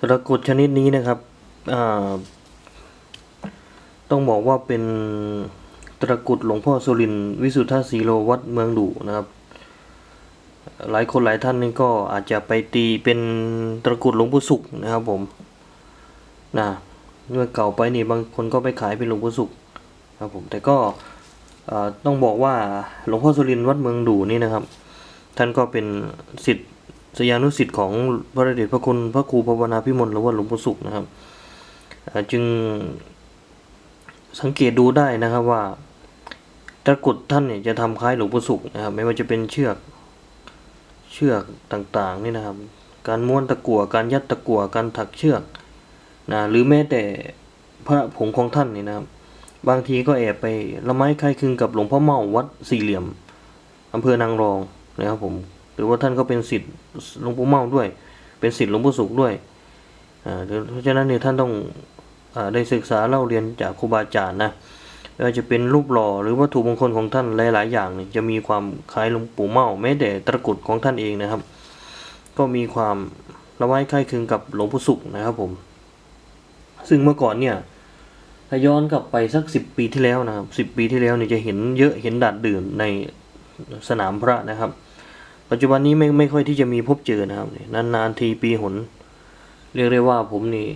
ตะกรุดชนิดนี้นะครับต้องบอกว่าเป็นตะกรุดหลวงพ่อสุรินวิสุทธาสีโลวัดเมืองดุนะครับ หลายคนหลายท่านนี่ก็อาจจะไปตีเป็นตะกรุดหลวงปู่สุขนะครับผมนะเมื่อเก่าไปนี่บางคนก็ไปขายเป็นหลวงปู่สุขครับผมแต่ก็ต้องบอกว่าหลวงพ่อสุรินวัดเมืองดูนี่นะครับ ท่านก็เป็นสิทธิ์ สยานุสิทธิ์ของพระเดชพระคุณพระครูภาวนาพิมลหรือว่าหลวงปู่สุขนะครับจึงสังเกตดูได้นะครับว่าตะกรุดท่านเนี่ยจะทำคล้ายหลวงปู่สุขนะครับ ไม่ว่าจะเป็นเชือกเชือกต่างๆนี่นะครับ การม้วนตะกั่วการยัดตะกั่วการถักเชือกนะหรือแม้แต่พระผงของท่านนี่นะครับ บางทีก็แอบไปละไม้คล้ายคลึงกับหลวงพ่อเมาวัดสี่เหลี่ยมอำเภอนางรองนะครับผม รือว่าท่านก็เป็นศิษย์หลวงปู่เมาด้วย เป็นศิษย์หลวงปู่สุขด้วยเพราะฉะนั้นเนี่ยท่านต้องอได้ศึกษาเล่าเรียนจากครูบาอาจารย์นะไม่ว่าจะเป็นรูปหล่อหรือวัตถุมงคลของท่านหลาย ๆ อย่างเนี่ยจะมีความคล้ายหลวงปู่เมาแม้แต่ตะกรุดของท่านเองนะครับ ก็มีความละไม้คล้ายคลึงกับหลวงปู่สุขนะครับผม ซึ่งเมื่อก่อนเนี่ยถ้าย้อนกลับไปสักสิบปีที่แล้วนะครับสิบปีที่แล้วเนี่ยจะเห็นเยอะเห็นดาดดื่นในสนามพระนะครับ ปัจจุบันนี้ไม่ไม่ค่อยที่จะมีพบเจอนะครับ นานๆทีปีหน เรียกได้ว่าผมนี่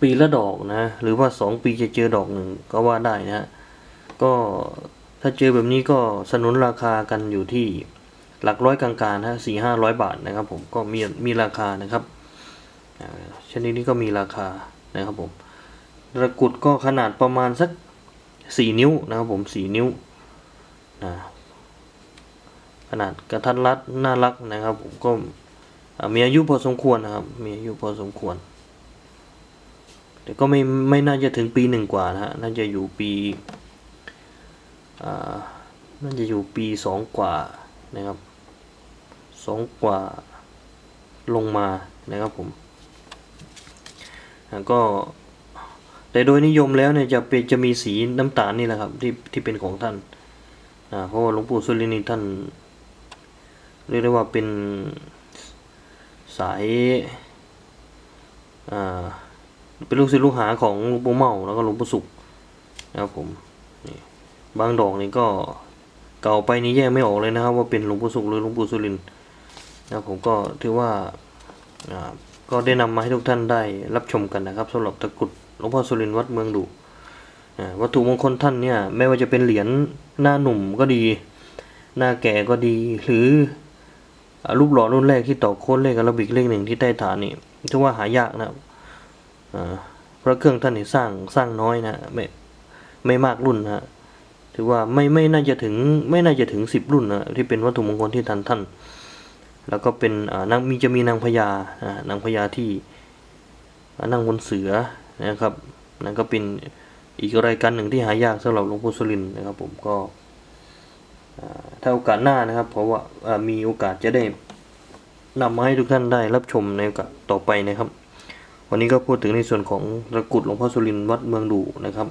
ปีละดอกนะ หรือว่าสองปีจะเจอดอกหนึ่งก็ว่าได้นะ ก็ถ้าเจอแบบนี้ก็สนุนราคากันอยู่ที่หลักร้อยกลางๆนะสี่ห้าร้อยบาทนะครับ ผมก็มีมีราคานะครับอ่าชนิดนี้ก็มีราคานะครับผมตะกุดก็ขนาดประมาณสักสี่นิ้วนะครับผมสี่นิ้ว ขนาดกระทัดรัดน่ารักนะครับ ผมก็มีอายุพอสมควรนะครับ มีอายุพอสมควร แต่ก็ไม่ไม่น่าจะถึงปีหนึ่งกว่านะฮะน่าจะอยู่ปีน่าจะอยู่ปีสองกว่านะครับสองกว่าลงมานะครับผมก็แต่โดยนิยมแล้วเนี่ยจะเป็นจะมีสีน้ำตาลนี่แหละครับที่ที่เป็นของท่านเพราะว่าหลวงปู่สุรินทร์ท่าน เรียกได้ว่าเป็นสายอ่าเป็นลูกศิษย์ลูกหาของหลวงปู่เมาแล้วก็หลวงปู่สุขนะครับผมนี่บางดอกนี่ก็เก่าไปนี่แยกไม่ออกเลยนะครับ ว่าเป็นหลวงปู่สุขหรือหลวงปู่สุรินนะครับผมก็ถือว่าอ่าก็ได้นำมาให้ทุกท่านได้รับชมกันนะครับสำหรับตะกรุดหลวงพ่อสุรินวัดเมืองดุวัตถุมงคลท่านเนี่ยไม่ว่าจะเป็นเหรียญหน้าหนุ่มก็ดี หน้าแก่ก็ดีหรือ รูปหล่อรุ่นแรกที่ต่อโค้ดเลขอาราบิกเลขหนึ่งที่ใต้ฐานนี่ถือว่าหายากนะครับอ่าพระเครื่องท่านนี่สร้างสร้างน้อยนะไม่ไม่มากรุ่นนะถือว่าไม่ไม่น่าจะถึงไม่น่าจะถึงสิบรุ่นนะที่เป็นวัตถุมงคลที่ท่านท่าน แล้วก็เป็นนางมีจะมีนางพญานางพญาที่นั่งบนเสือนะครับนั่นก็เป็นอีกรายการหนึ่งที่หายากสำหรับหลวงปู่สุรินนะครับผมก็ ถ้าโอกาสหน้านะครับ เพราะว่ามีโอกาสจะได้นำมาให้ทุกท่านได้รับชมในโอกาสต่อไปนะครับ วันนี้ก็พูดถึงในส่วนของตะกรุดหลวงพ่อสุรินทร์วัดเมืองดูนะครับ